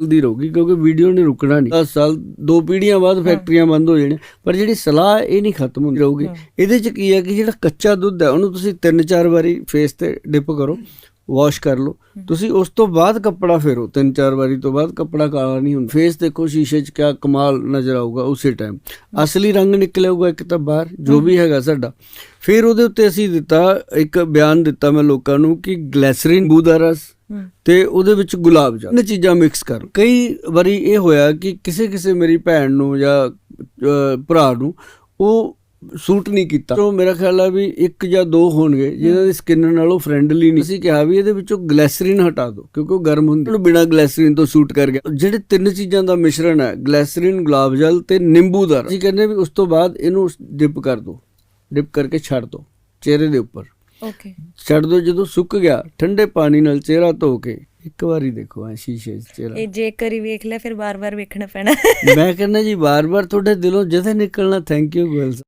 ਜਲਦੀ ਰਹੂਗੀ ਕਿਉਂਕਿ ਵੀਡੀਓ ਨੇ ਰੁਕਣਾ ਨਹੀਂ। 10 ਸਾਲ ਦੋ ਪੀੜ੍ਹੀਆਂ ਬਾਅਦ ਫੈਕਟਰੀਆਂ ਬੰਦ ਹੋ ਜਾਣੀਆਂ। ਪਰ ਜਿਹੜੀ ਸਲਾਹ ਇਹ ਨਹੀਂ ਖਤਮ ਹੁੰਦੀ ਰਹੂਗੀ। ਇਹਦੇ ਚ ਕੀ ਹੈ ਕਿ ਜਿਹੜਾ ਕੱਚਾ ਦੁੱਧ ਹੈ ਉਹਨੂੰ ਤੁਸੀਂ ਤਿੰਨ ਚਾਰ ਵਾਰੀ ਫੇਸ ਤੇ ਡਿਪ ਕਰੋ ਵਾਸ਼ ਕਰ ਲਓ। ਤੁਸੀਂ ਉਸ ਤੋਂ ਬਾਅਦ ਕੱਪੜਾ ਫੇਰੋ। ਤਿੰਨ ਚਾਰ ਵਾਰੀ ਤੋਂ ਬਾਅਦ ਕੱਪੜਾ ਕਾਲਾ ਨਹੀਂ ਹੁੰਦਾ। ਫੇਸ ਦੇਖੋ ਸ਼ੀਸ਼ੇ 'ਚ ਕਿਆ ਕਮਾਲ ਨਜ਼ਰ ਆਊਗਾ ਉਸੇ ਟਾਈਮ ਅਸਲੀ ਰੰਗ ਨਿਕਲੇਗਾ ਇੱਕ ਤਾਂ ਬਾਹਰ ਜੋ ਵੀ ਹੈਗਾ ਸਾਡਾ। ਫਿਰ ਉਹਦੇ ਉੱਤੇ ਅਸੀਂ ਦਿੱਤਾ ਇੱਕ ਬਿਆਨ ਦਿੱਤਾ ਮੈਂ ਲੋਕਾਂ ਨੂੰ ਕਿ ਗਲੈਸਰੀਨ ਬੂਦਾ ਰਸ ਹੂੰ ਤੇ ਉਹਦੇ ਵਿੱਚ ਗੁਲਾਬ ਜਲ ਇਹ ਚੀਜ਼ਾਂ ਮਿਕਸ ਕਰ। ਕਈ ਵਾਰੀ ਇਹ ਹੋਇਆ ਕਿ ਕਿਸੇ ਕਿਸੇ ਮੇਰੀ ਭੈਣ ਨੂੰ ਜਾਂ ਭਰਾ ਨੂੰ ਉਹ ਸੂਟ ਨਹੀਂ ਕੀਤਾ। ਤੋਂ ਮੇਰਾ ਖਿਆਲ ਆ ਵੀ ਇੱਕ ਜਾਂ ਦੋ ਹੋਣਗੇ, ਜਿਹਨਾਂ ਦੀ ਸਕਿਨ ਨਾਲੋਂ ਫ੍ਰੈਂਡਲੀ ਨਹੀਂ। ਅਸੀਂ ਕਿਹਾ ਵੀ ਇਹਦੇ ਵਿੱਚੋਂ ਗਲੈਸਰੀਨ ਹਟਾ ਦਿਓ, ਕਿਉਂਕਿ ਉਹ ਗਰਮ ਹੁੰਦੀ। ਉਹਨੂੰ ਬਿਨਾ ਗਲੈਸਰੀਨ ਤੋਂ ਸੂਟ ਕਰ ਗਿਆ। ਜਿਹੜੇ ਤਿੰਨ ਚੀਜ਼ਾਂ ਦਾ ਮਿਸ਼ਰਣ ਹੈ ਗਲੈਸਰੀਨ ਗੁਲਾਬ ਜਲ ਤੇ ਨਿੰਬੂ ਦਾ ਅਸੀਂ ਕਹਿੰਦੇ ਵੀ ਉਸ ਤੋਂ ਬਾਅਦ ਇਹਨੂੰ ਡਿਪ ਕਰ ਦਿਓ। ਡਿਪ ਕਰਕੇ ਛੱਡ ਦਿਓ। ਚਿਹਰੇ ਦੇ ਉੱਪਰ। ਓਕੇ ਛੱਡ ਦਿਓ ਜਦੋਂ ਸੁੱਕ ਗਿਆ ਠੰਡੇ ਪਾਣੀ ਨਾਲ ਚਿਹਰਾ ਧੋ ਕੇ ਇੱਕ ਵਾਰੀ ਦੇਖੋ ਐ ਸ਼ੀਸ਼ੇ 'ਚ ਚਿਹਰਾ। ਇਹ ਜੇਕਰ ਹੀ ਵੇਖ ਲਿਆ ਫਿਰ ਬਾਰ-ਬਾਰ ਵੇਖਣਾ ਪੈਣਾ। ਮੈਂ ਕਹਿੰਦਾ ਜੀ ਵਾਰ-ਵਾਰ ਤੁਹਾਡੇ ਦਿਲੋਂ ਜਦੇ ਨਿਕਲਣਾ ਥੈਂਕ ਯੂ ਗਰਲਸ